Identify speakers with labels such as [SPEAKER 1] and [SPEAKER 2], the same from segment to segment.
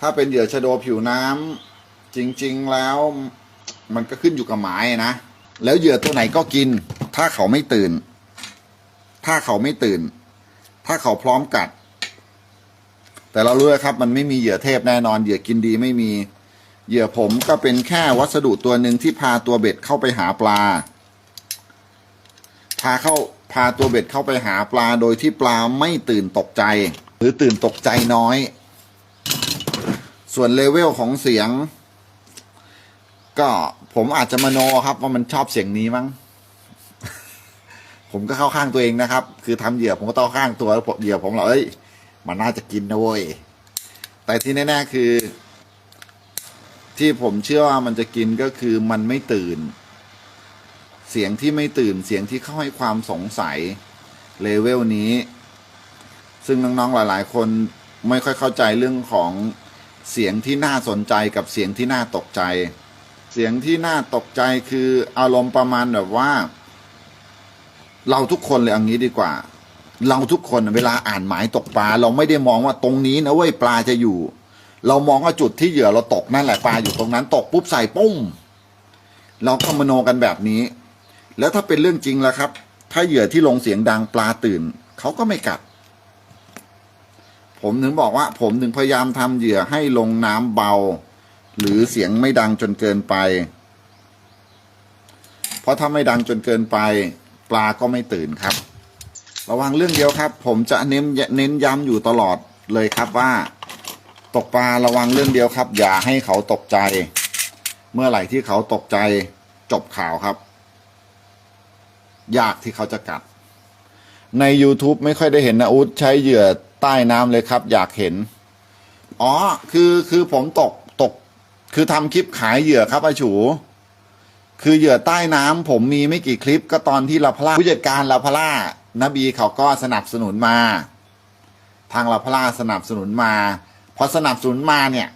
[SPEAKER 1] ถ้าเป็นเหยื่อชะโดผิวน้ำจริง ๆแล้วมันก็ขึ้นอยู่กับหมายนะ แล้วเหยื่อตัวไหนก็กิน ถ้าเขาไม่ตื่น ถ้าเขาไม่ตื่น ถ้าเขาพร้อมกัด แต่เรารู้นะครับ มันไม่มีเหยื่อเทพแน่นอน เหยื่อกินดีไม่มีเหยื่อผมก็เป็นแค่วัสดุตัวหนึ่งที่พาตัวเบ็ดเข้าไปหาปลา พาเข้าพาตัวเบ็ดเข้าไปหาปลาโดยที่ปลาไม่ตื่นตกใจ หรือตื่นตกใจน้อย ส่วนเลเวลของเสียง ก็ผมอาจจะมโนครับ ว่ามันชอบเสียงนี้มั้ง ผมก็เข้าข้างตัวเองนะครับ คือทำเหยื่อผมก็ต้องข้าข้างตัวแล้วเหยื่อผมเหรอเอ้ยมันน่าจะกินนะเว้ยแต่ที่แน่ๆคือ ที่ผมเชื่อว่ามันจะกินก็คือมันไม่ตื่น เสียงที่ไม่ตื่นเสียงที่เข้าให้ความสงสัยเลเวลนี้ ซึ่งน้องๆหลาย ๆ คนไม่ค่อยเข้าใจเรื่องของ เสียงที่น่าสนใจกับเสียงที่น่าตกใจ เสียงที่น่าตกใจคืออารมณ์ประมาณแบบว่า เราทุกคนเลยเอย่างนี้ดีกว่า เราทุกคนเวลาอ่านหมายตกปลา เราไม่ได้มองว่าตรงนี้นะเว้ยปลาจะอยู่ เรามองว่าจุดที่เหยื่อเราตกนั่นแหละปลาอยู่ตรงนั้นตกปุ๊บใส่ปุ้มเราก็มโนกันแบบนี้ แล้วถ้าเป็นเรื่องจริงแล้วครับ ถ้าเหยื่อที่ลงเสียงดังปลาตื่นเขาก็ไม่กัด ผมถึงบอกว่า ผมถึงพยายามทำเหยื่อให้ลงน้ำเบา หรือเสียงไม่ดังจนเกินไป เพราะถ้าไม่ดังจนเกินไป ปลาก็ไม่ตื่นครับ ระวังเรื่องเดียวครับ ผมจะเน้นเน้นย้ำอยู่ตลอดเลยครับว่า ตกปลาระวังเรื่องเดียวครับ อย่าให้เขาตกใจ เมื่อไหร่ที่เขาตกใจจบข่าวครับ ยากที่เขาจะกัดใน YouTube ไม่ค่อยได้เห็นนะอุดใช้เหยื่อ ใต้น้ำเลยครับ อยากเห็น อ๋อ คือคือผมตกตก คือทำคลิปขายเหยื่อครับอาฉูคือเหยื่อใต้น้ำผมมีไม่กี่คลิปก็ตอนที่ลาพล่าผู้จัดการลาพล่านบีเขาก็สนับสนุนมา ทางลาพล่าสนับสนุนมาพอสนับสนุนมาเนี่ย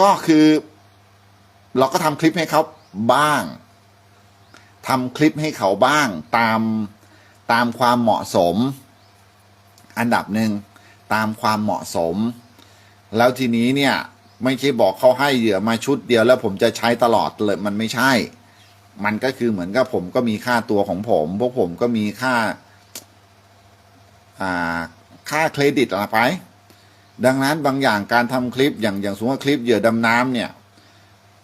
[SPEAKER 1] ก็คือ เราก็ทำคลิปให้เขาบ้างทำคลิปให้เขาบ้างตามตามความเหมาะสม อันดับหนึ่งตามความเหมาะสม แล้วทีนี้เนี่ยไม่ใช่บอกเขาให้เหยื่อมาชุดเดียวแล้วผมจะใช้ตลอดเลยมันไม่ใช่ มันก็คือเหมือนกับผมก็มีค่าตัวของผมพวกผมก็มีค่าอ่าค่าเครดิตอะไรไป ดังนั้นบางอย่างการทำคลิปอย่างอย่างสมมติว่าคลิปเหยื่อดำน้ำเนี่ย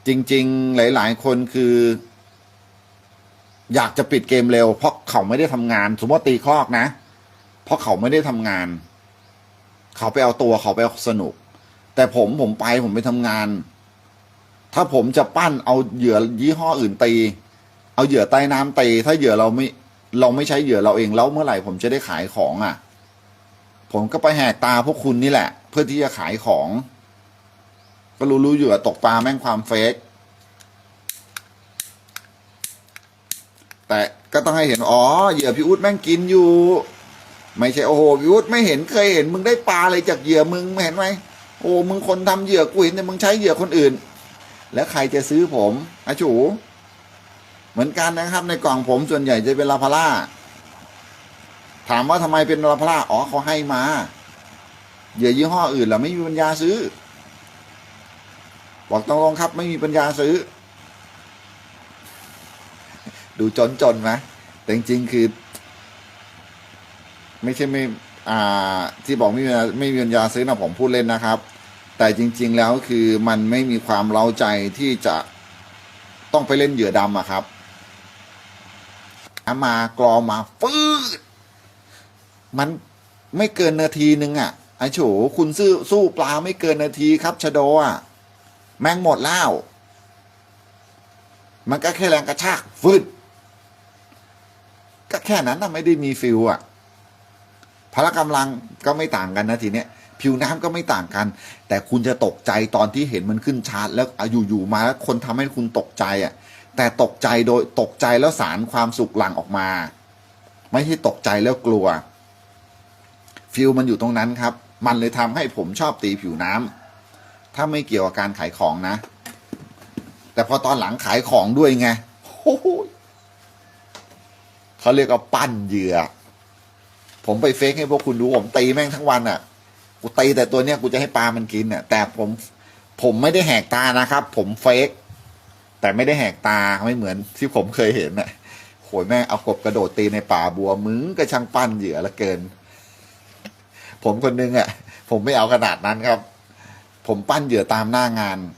[SPEAKER 1] จริง ๆ หลาย ๆ คนคือ อยากจะปิดเกมเร็ว เพราะเขาไม่ได้ทำงาน สมมติว่าตีคลอกนะ เพราะเขาไม่ได้ทำงาน เขาไปเอาตัวเขาไปเอาสนุก แต่ผมผมไปผมไปทำงาน ถ้าผมจะปั้นเอาเหยื่อยี่ห้ออื่นตี เอาเหยื่อใต้น้ำตีถ้าเหยื่อเราไม่เราไม่ใช้เหยื่อเราเองแล้วเมื่อไหร่ผมจะได้ขายของอะ ผมก็ไปแหกตาพวกคุณนี่แหละ เพื่อที่จะขายของ ก็รู้รู้อยู่ว่าตกปลาแม่งความเฟกแต่ก็ต้องให้เห็น อ๋อ เหยื่อพี่อุ๊ดแม่งกินอยู่ ไม่ใช่โอ้โหพี่อุ๊ดไม่เห็นเคยเห็นมึงได้ปลาอะไรจากเหยื่อมึงไม่เห็นไหมโอ้มึงคนทำเหยื่อกูเห็นแต่มึงใช้เหยื่อคนอื่น แล้วใครจะซื้อผมอาจูเหมือนกันนะครับ ในกล่องผมส่วนใหญ่จะเป็นลาพาร่าถามว่าทำไมเป็นลาพาร่าอ๋อเขาให้มาเหยื่อยี่ห้ออื่นเราไม่มีปัญญาซื้อ บอกตรงๆครับ ไม่มีปัญญาซื้อ ดูจนจนๆไหมแต่จริงๆคือ ไม่ใช่ไม่อ่าที่บอกไม่มีไม่มีปัญญาซื้อนะผมพูดเล่นนะครับ แต่จริง ๆ แล้วคือมันไม่มีความเล้าใจที่จะต้องไปเล่นเหยื่อดำอะครับมากรอมาฟืดมันไม่เกินนาทีนึงอะไอโฉคุณซื้อสู้ปลาไม่เกินนาทีครับชะโดอะแม่งหมดแล้ว มันก็แค่แรงกระชากฟืดก็แค่นั้นนะไม่ได้มีฟิลอะ พละกำลังก็ไม่ต่างกันนะทีเนี้ยผิวน้ำก็ไม่ต่างกัน แต่คุณจะตกใจตอนที่เห็นมันขึ้นชาร์จแล้วอยู่ๆมาแล้วคนทำให้คุณตกใจอะ แต่ตกใจโดยตกใจแล้วสารความสุขหลั่งออกมา ไม่ใช่ตกใจแล้วกลัว ฟิลมันอยู่ตรงนั้นครับ มันเลยทำให้ผมชอบตีผิวน้ำถ้าไม่เกี่ยวกับการขายของนะ แต่พอตอนหลังขายของด้วยไงเขาเรียกว่าปั้นเหยื่อ ผมไปเฟกให้พวกคุณดูผมตีแม่งทั้งวันอะ่ะ กูตีแต่ตัวเนี้ยกูจะให้ปลามันกินเนี่ยแต่ผมผมไม่ได้แหกตานะครับ ผมเฟกแต่ไม่ได้แหกตาไม่เหมือนที่ผมเคยเห็นน่ะโหยแม่เอากบกระโดดตีในป่าบัวมึงก็ช่างปั้นเหยื่อละเกิน ผมคนนึงอะ ผมไม่เอาขนาดนั้นครับ ผมปั้นเหยื่อตามหน้างาน